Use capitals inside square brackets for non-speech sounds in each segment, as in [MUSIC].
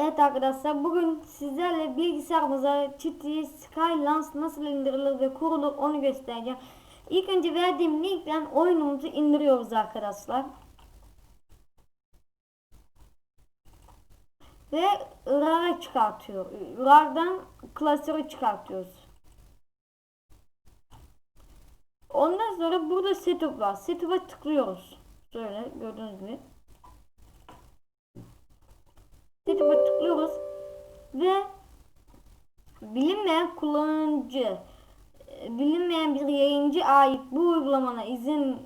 Evet arkadaşlar bugün sizlerle bilgisayarımıza City Skylines nasıl indirilir ve kurulur onu göstereceğim. İlk önce verdiğim linkten oyunumuzu indiriyoruz arkadaşlar. Ve RAR'ı çıkartıyor. RAR'dan klasörü çıkartıyoruz. Ondan sonra burada setup var. Setup'a tıklıyoruz. Şöyle gördüğünüz gibi. Kullanıcı e, bilinmeyen bir yayıncı ait bu uygulamana izin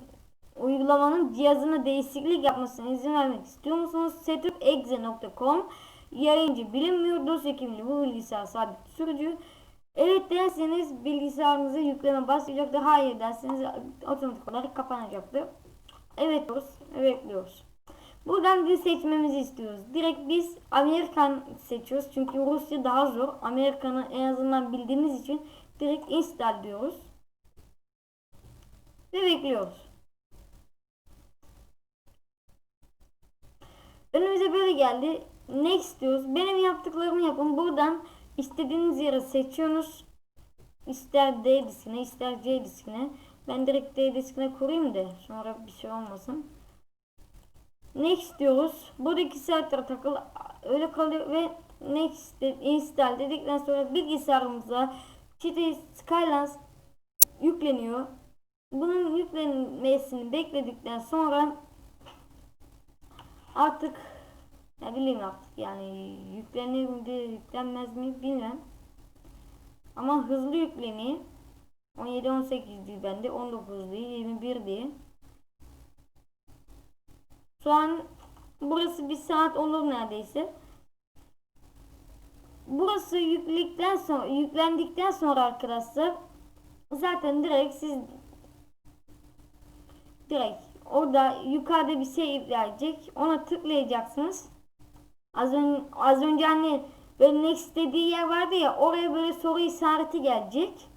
uygulamanın cihazına değişiklik yapmasına izin vermek istiyor musunuz? setupexe.com Yayıncı bilinmiyor. Dosya kimliği bu bilgisayar sabit sürücü. Evet derseniz bilgisayarınıza yükleme başlayacaktır. Hayır derseniz otomatik olarak kapanacaktır. Evet diyoruz. Evet diyoruz. Buradan dil seçmemizi istiyoruz. Direkt biz Amerikan seçiyoruz. Çünkü Rusya daha zor. Amerikan'ı en azından bildiğimiz için direkt install diyoruz. Ve bekliyoruz. Önümüze böyle geldi. Next diyoruz. Benim yaptıklarımı yapın. Buradan istediğiniz yere seçiyorsunuz. İster D diskine ister C diskine. Ben direkt D diskine kurayım da sonra bir şey olmasın. Next diyoruz. Buradaki saatler takıl öyle kalıyor ve next install dedikten sonra bilgisayarımıza City Skylines yükleniyor. Bunun yüklenmesini bekledikten sonra artık ne bileyim artık yani yüklenir mi yüklenmez mi bilmem. Ama hızlı yükleniyor. 17 18 değil bende 19 değil 21 değil. Şu an burası bir saat olur neredeyse. Burası yükledikten sonra yüklendikten sonra arkadaşlar zaten direkt siz direkt orada yukarıda bir şey gelecek. Ona tıklayacaksınız. Az, ön, az önce hani böyle next dediği yer vardı ya oraya böyle soru işareti gelecek.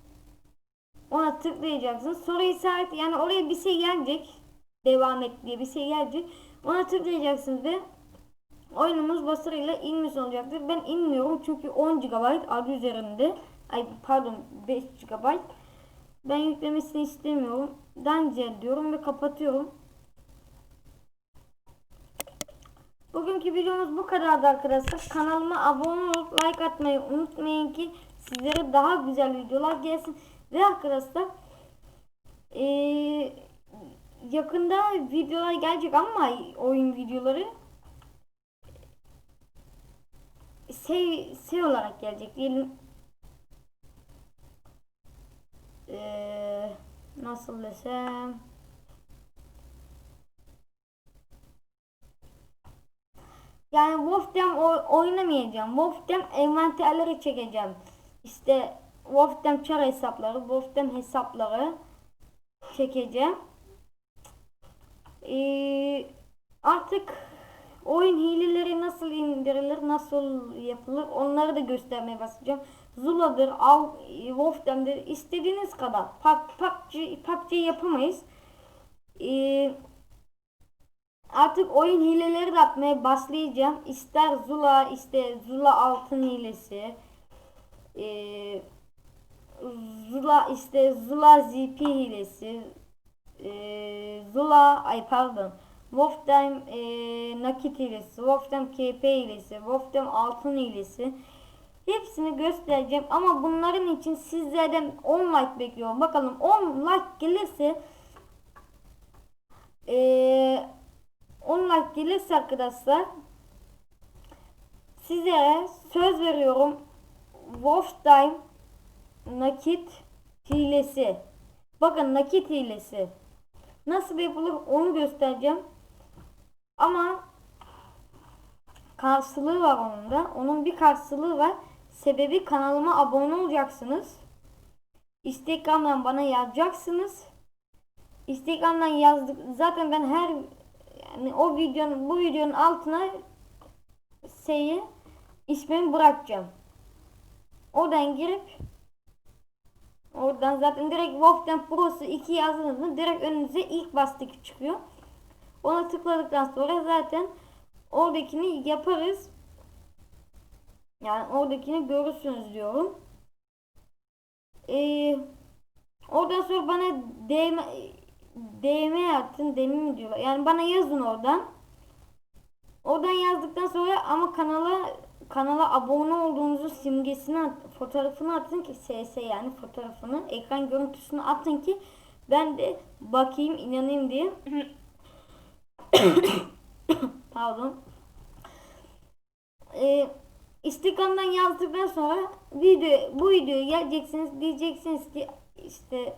Ona tıklayacaksınız. Soru işareti yani oraya bir şey gelecek. Devam et diye bir şey gelecek. Ona tıklayacaksınız ve oyunumuz basırıyla inmiş olacaktır. Ben inmiyorum çünkü 10 GB adı üzerinde. Ay pardon 5 GB. Ben yüklemesini istemiyorum. Danger diyorum ve kapatıyorum. Bugünkü videomuz bu kadardı arkadaşlar. Kanalıma abone olup like atmayı unutmayın ki sizlere daha güzel videolar gelsin. Ve arkadaşlar ee, yakında videolar gelecek ama oyun videoları şey şey olarak gelecek diyelim. Ee, nasıl desem Yani Wolfdam oynamayacağım. Wolfdam envanterleri çekeceğim. İşte Wolfdam çar hesapları, Wolfdam hesapları çekeceğim. Ee, artık oyun hileleri nasıl indirilir, nasıl yapılır onları da göstermeye başlayacağım. Zula'dır, Al, Wolfdam'dır istediğiniz kadar. PUBG, yapamayız. Ee, artık oyun hileleri de atmaya başlayacağım. İster Zula, ister Zula altın hilesi. Ee, Zula işte Zula ZP hilesi. Ee, Zula ay pardon. Wolfdam e, nakit hilesi, Wolfdam KP hilesi, Wolfdam altın hilesi. Hepsini göstereceğim ama bunların için sizlerden 10 like bekliyorum. Bakalım 10 like gelirse e, 10 like gelirse arkadaşlar size söz veriyorum Wolfdam nakit hilesi. Bakın nakit hilesi. Nasıl yapılır onu göstereceğim. Ama karşılığı var onun da. Onun bir karşılığı var. Sebebi kanalıma abone olacaksınız. Instagram'dan bana yazacaksınız. Instagram'dan yazdık. Zaten ben her yani o videonun bu videonun altına şeyi ismimi bırakacağım. Oradan girip oradan zaten direkt Wolfden Pro'su 2 yazdınız mı direkt önünüze ilk bastık çıkıyor. Ona tıkladıktan sonra zaten oradakini yaparız. Yani oradakini görürsünüz diyorum. Ee, oradan sonra bana DM, DM atın, DM mi diyorlar. Yani bana yazın oradan. Oradan yazdıktan sonra ama kanala kanala abone olduğunuzu simgesini at, fotoğrafını atın ki SS yani fotoğrafını ekran görüntüsünü atın ki ben de bakayım inanayım diye. [COUGHS] Pardon. Ee, Instagram'dan yazdıktan sonra video bu videoyu geleceksiniz diyeceksiniz ki işte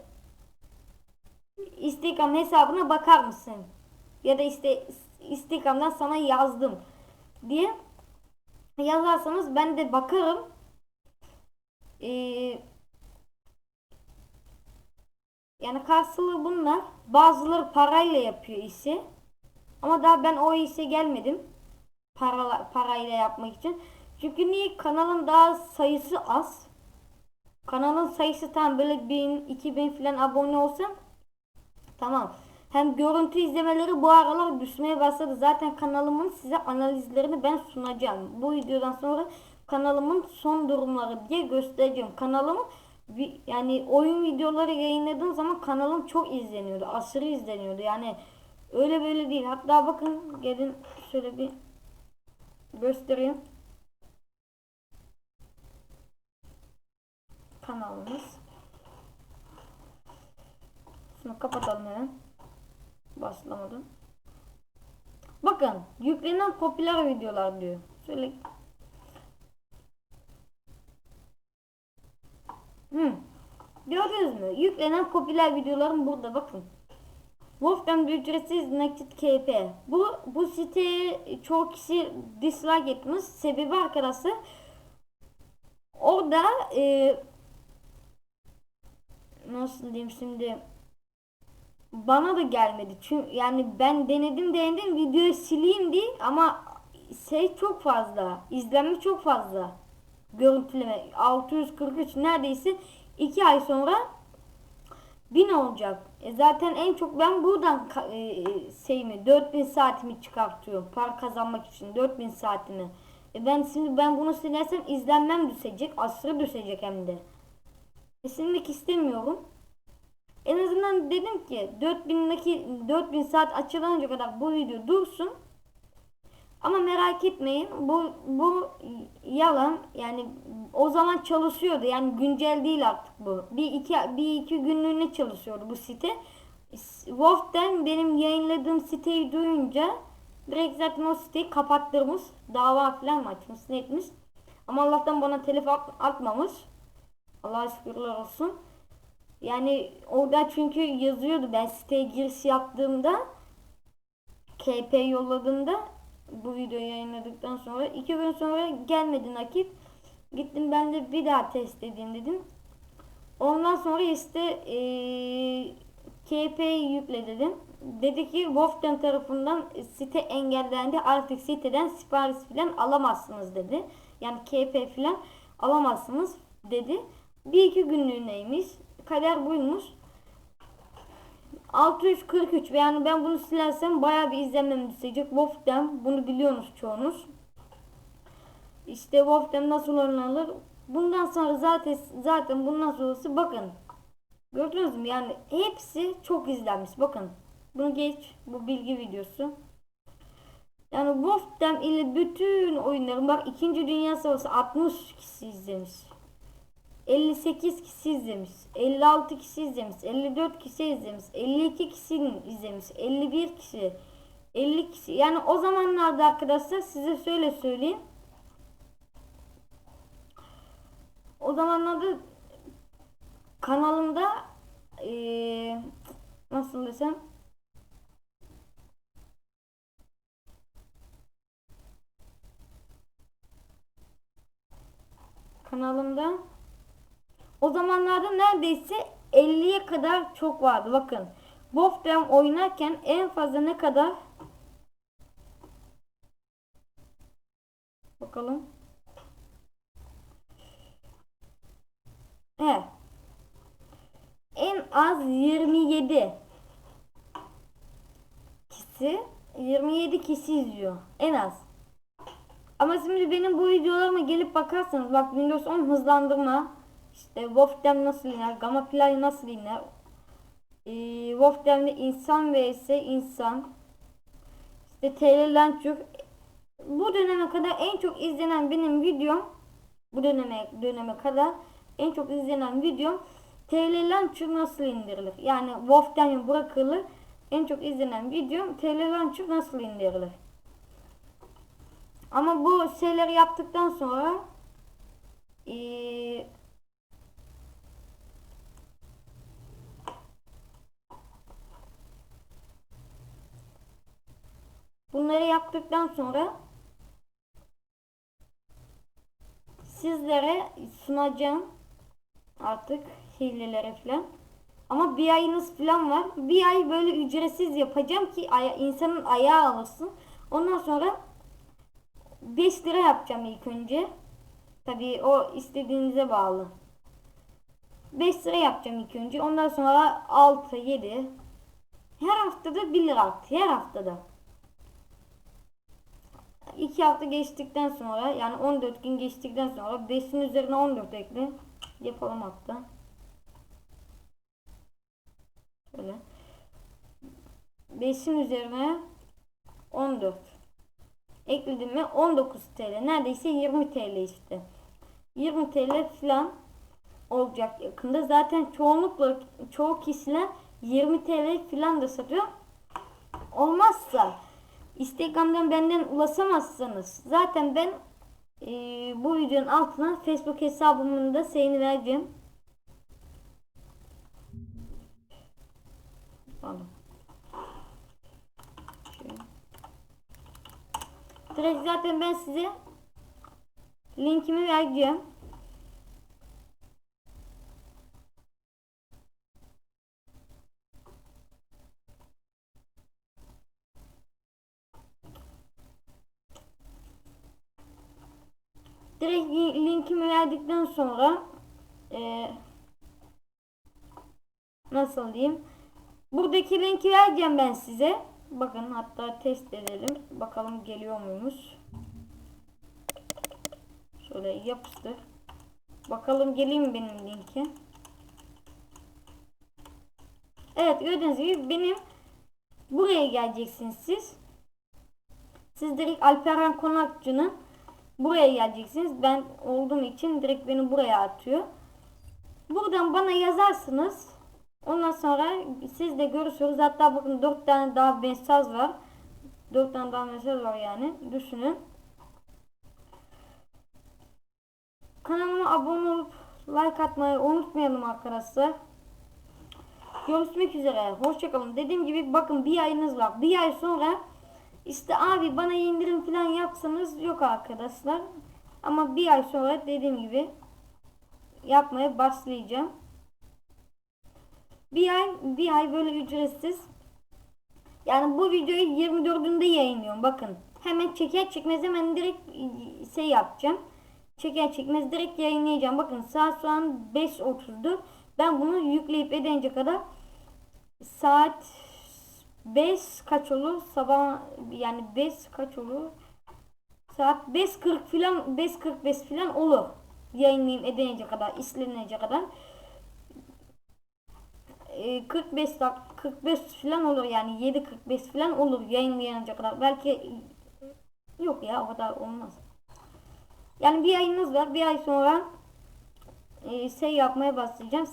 Instagram hesabına bakar mısın? Ya da işte Instagram'dan sana yazdım diye yazarsanız ben de bakarım. Ee, yani karşılığı bunlar. Bazıları parayla yapıyor işi. Ama daha ben o işe gelmedim. Para, parayla yapmak için. Çünkü niye kanalın daha sayısı az. Kanalın sayısı tam böyle 1000 2000 falan abone olsam tamam. Hem görüntü izlemeleri bu aralar düşmeye başladı. Zaten kanalımın size analizlerini ben sunacağım. Bu videodan sonra kanalımın son durumları diye göstereceğim. Kanalımın yani oyun videoları yayınladığım zaman kanalım çok izleniyordu. Aşırı izleniyordu. Yani öyle böyle değil. Hatta bakın gelin şöyle bir göstereyim. Kanalımız. Şunu kapatalım hemen. Başlamadım. Bakın yüklenen popüler videolar diyor. Şöyle Hmm. Gördünüz mü? Yüklenen popüler videolarım burada bakın. Wolfgang ücretsiz nakit KP. Bu bu site çok kişi dislike etmiş. Sebebi arkadaşlar orada e, nasıl diyeyim şimdi bana da gelmedi. Çünkü yani ben denedim denedim videoyu sileyim diye ama şey çok fazla. izlenme çok fazla. Görüntüleme 643 neredeyse 2 ay sonra 1000 olacak. E zaten en çok ben buradan e, şeyimi 4000 saatimi çıkartıyorum. Para kazanmak için 4000 saatimi. E ben şimdi ben bunu silersem izlenmem düşecek. Aşırı düşecek hem de. E silmek istemiyorum. En azından dedim ki 4000'deki 4000 saat açılınca kadar bu video dursun. Ama merak etmeyin bu bu yalan yani o zaman çalışıyordu. Yani güncel değil artık bu. Bir iki bir iki günlüğüne çalışıyordu bu site. Wolf'ten benim yayınladığım siteyi duyunca direkt zaten o siteyi kapattırmış dava falan mı açmış ne etmiş. Ama Allah'tan bana telef at, atmamış. Allah'a şükürler olsun yani orada çünkü yazıyordu ben siteye giriş yaptığımda KP yolladığımda bu videoyu yayınladıktan sonra iki gün sonra gelmedi nakit. Gittim ben de bir daha test edeyim dedim. Ondan sonra işte ee, KP'yi yükle dedim. Dedi ki Wolfden tarafından site engellendi. Artık siteden sipariş falan alamazsınız dedi. Yani KP falan alamazsınız dedi. Bir iki günlüğüneymiş. Kader buymuş. 643 yani ben bunu silersem baya bir izlenmem düşecek. Wolfdam bunu biliyorsunuz çoğunuz. İşte Wolfdam nasıl oynanır? Bundan sonra zaten zaten bundan sonrası bakın. Gördünüz mü? Yani hepsi çok izlenmiş. Bakın. Bunu geç. Bu bilgi videosu. Yani Wolfdam ile bütün oyunların bak 2. Dünya Savaşı 60 kişi izlemiş. 58 kişi izlemiş. 56 kişi izlemiş. 54 kişi izlemiş. 52 kişi izlemiş. 51 kişi. 50 kişi. Yani o zamanlarda arkadaşlar size şöyle söyleyeyim. O zamanlarda kanalımda ee, nasıl desem kanalımda o zamanlarda neredeyse 50'ye kadar çok vardı. Bakın. Wolfram oynarken en fazla ne kadar? Bakalım. Evet. En az 27 kişi 27 kişi izliyor. En az. Ama şimdi benim bu videolarıma gelip bakarsanız bak Windows 10 hızlandırma işte Wolfram nasıl iner, Gamma Play nasıl iner ee, Wolfram'da insan vs insan işte TL Launcher bu döneme kadar en çok izlenen benim videom bu döneme döneme kadar en çok izlenen videom TL Launcher nasıl indirilir? Yani Wolfram'ı bırakılır. En çok izlenen videom TL Launcher nasıl indirilir? Ama bu şeyleri yaptıktan sonra eee bunları yaptıktan sonra sizlere sunacağım artık hilelere falan. Ama bir ayınız falan var. Bir ay böyle ücretsiz yapacağım ki aya, insanın ayağı alışsın. Ondan sonra 5 lira yapacağım ilk önce. Tabii o istediğinize bağlı. 5 lira yapacağım ilk önce. Ondan sonra 6, 7. Her haftada 1 lira arttı. Her haftada. 2 hafta geçtikten sonra yani 14 gün geçtikten sonra 5'in üzerine 14 ekle. Yapalım hatta. Şöyle. 5'in üzerine 14. Ekledim mi 19 TL. Neredeyse 20 TL işte. 20 TL falan olacak yakında. Zaten çoğunlukla çoğu kişiler 20 TL falan da satıyor. Olmazsa Instagram'dan benden ulaşamazsanız zaten ben e, bu videonun altına Facebook hesabımın da şeyini vereceğim. Şöyle. Direkt zaten ben size linkimi vereceğim. Direkt li- linkimi verdikten sonra e, nasıl diyeyim? Buradaki linki vereceğim ben size. Bakın hatta test edelim. Bakalım geliyor muymuş. Şöyle yapıştır. Bakalım geliyor mu benim linki. Evet gördüğünüz gibi benim buraya geleceksiniz siz. Siz direkt Alperen Konakçı'nın buraya geleceksiniz. Ben olduğum için direkt beni buraya atıyor. Buradan bana yazarsınız. Ondan sonra siz de görürsünüz. Hatta bakın 4 tane daha mesaj var. 4 tane daha mesaj var yani. Düşünün. Kanalıma abone olup like atmayı unutmayalım arkadaşlar. Görüşmek üzere. Hoşçakalın. Dediğim gibi bakın bir ayınız var. Bir ay sonra işte abi bana indirim falan yapsanız yok arkadaşlar. Ama bir ay sonra dediğim gibi yapmaya başlayacağım. Bir ay bir ay böyle ücretsiz. Yani bu videoyu 24'ünde yayınlıyorum. Bakın hemen çeker çekmez hemen direkt şey yapacağım. Çeker çekmez direkt yayınlayacağım. Bakın saat şu an 5.30'du. Ben bunu yükleyip edince kadar saat 5 kaç olur? Sabah yani 5 kaç olur? Saat 5.40 filan 5.45 filan olur. Yayınlayayım edince kadar, işlenecek kadar. 45 dak 45 falan olur yani 7.45 falan olur yayınlayınca kadar. Belki yok ya o kadar olmaz. Yani bir ayınız var. Bir ay sonra e, şey yapmaya başlayacağım.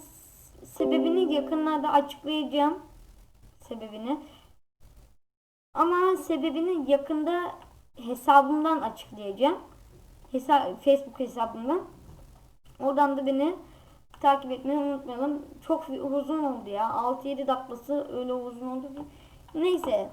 Sebebini yakınlarda açıklayacağım. Sebebini. Ama sebebini yakında hesabımdan açıklayacağım. Hesa Facebook hesabımdan. Oradan da beni takip etmeyi unutmayalım. Çok uzun oldu ya. 6-7 dakikası öyle uzun oldu ki. Neyse.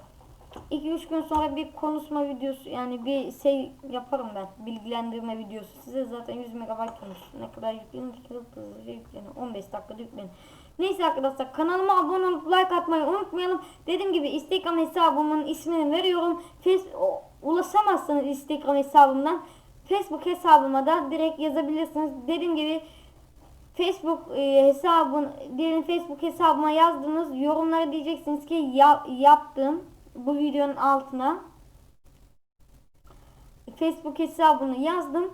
2-3 gün sonra bir konuşma videosu yani bir şey yaparım ben. Bilgilendirme videosu. Size zaten 100 MB konuş. Ne kadar yüklenir? Hızlıca yüklenir. 15 dakikada yüklenir. Neyse arkadaşlar kanalıma abone olup like atmayı unutmayalım. Dediğim gibi Instagram hesabımın ismini veriyorum. Facebook ulaşamazsanız Instagram hesabımdan Facebook hesabıma da direkt yazabilirsiniz. Dediğim gibi Facebook e, hesabın diyelim Facebook hesabıma yazdınız. Yorumlara diyeceksiniz ki ya, yaptım bu videonun altına Facebook hesabını yazdım.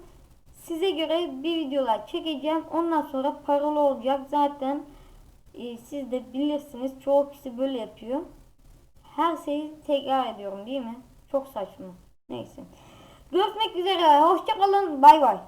Size göre bir videolar çekeceğim. Ondan sonra paralı olacak. Zaten e, siz de bilirsiniz. Çoğu kişi böyle yapıyor. Her şeyi tekrar ediyorum değil mi? Çok saçma. Neyse. Görüşmek üzere. Hoşçakalın. Bay bay.